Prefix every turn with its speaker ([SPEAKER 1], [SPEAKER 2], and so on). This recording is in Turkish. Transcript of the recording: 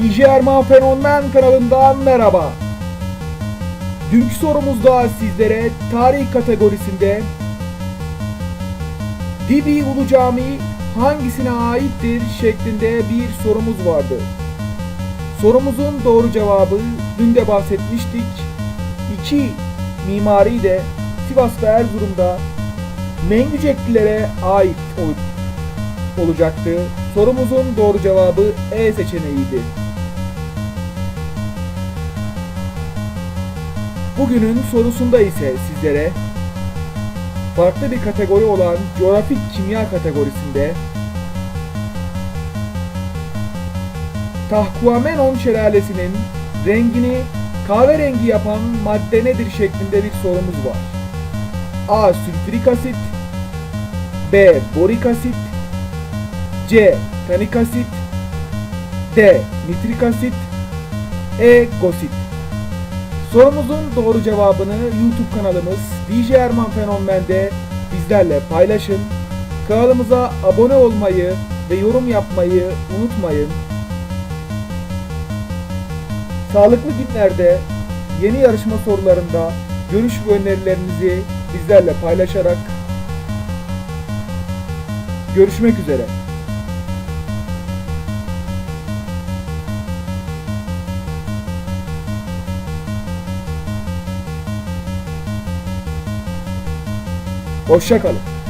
[SPEAKER 1] Erman Fenomen kanalından merhaba. Dünkü sorumuzda sizlere tarih kategorisinde Dibi Ulu Camii hangisine aittir şeklinde bir sorumuz vardı. Sorumuzun doğru cevabı dün de bahsetmiştik. İki mimari de Sivas ve Erzurum'da Mengüceklilere ait ol- olacaktı. Sorumuzun doğru cevabı E seçeneğiydi. Bugünün sorusunda ise sizlere farklı bir kategori olan coğrafik kimya kategorisinde Tahkuamenon şelalesinin rengini kahverengi yapan madde nedir şeklinde bir sorumuz var. A. Sülfürik asit B. Borik asit C. Tanik asit D. Nitrik asit E. Gosit Sorumuzun doğru cevabını YouTube kanalımız DJ Erman Fenomen'de bizlerle paylaşın. Kanalımıza abone olmayı ve yorum yapmayı unutmayın. Sağlıklı günlerde yeni yarışma sorularında görüş ve önerilerinizi bizlerle paylaşarak görüşmek üzere. Hoşçakalın.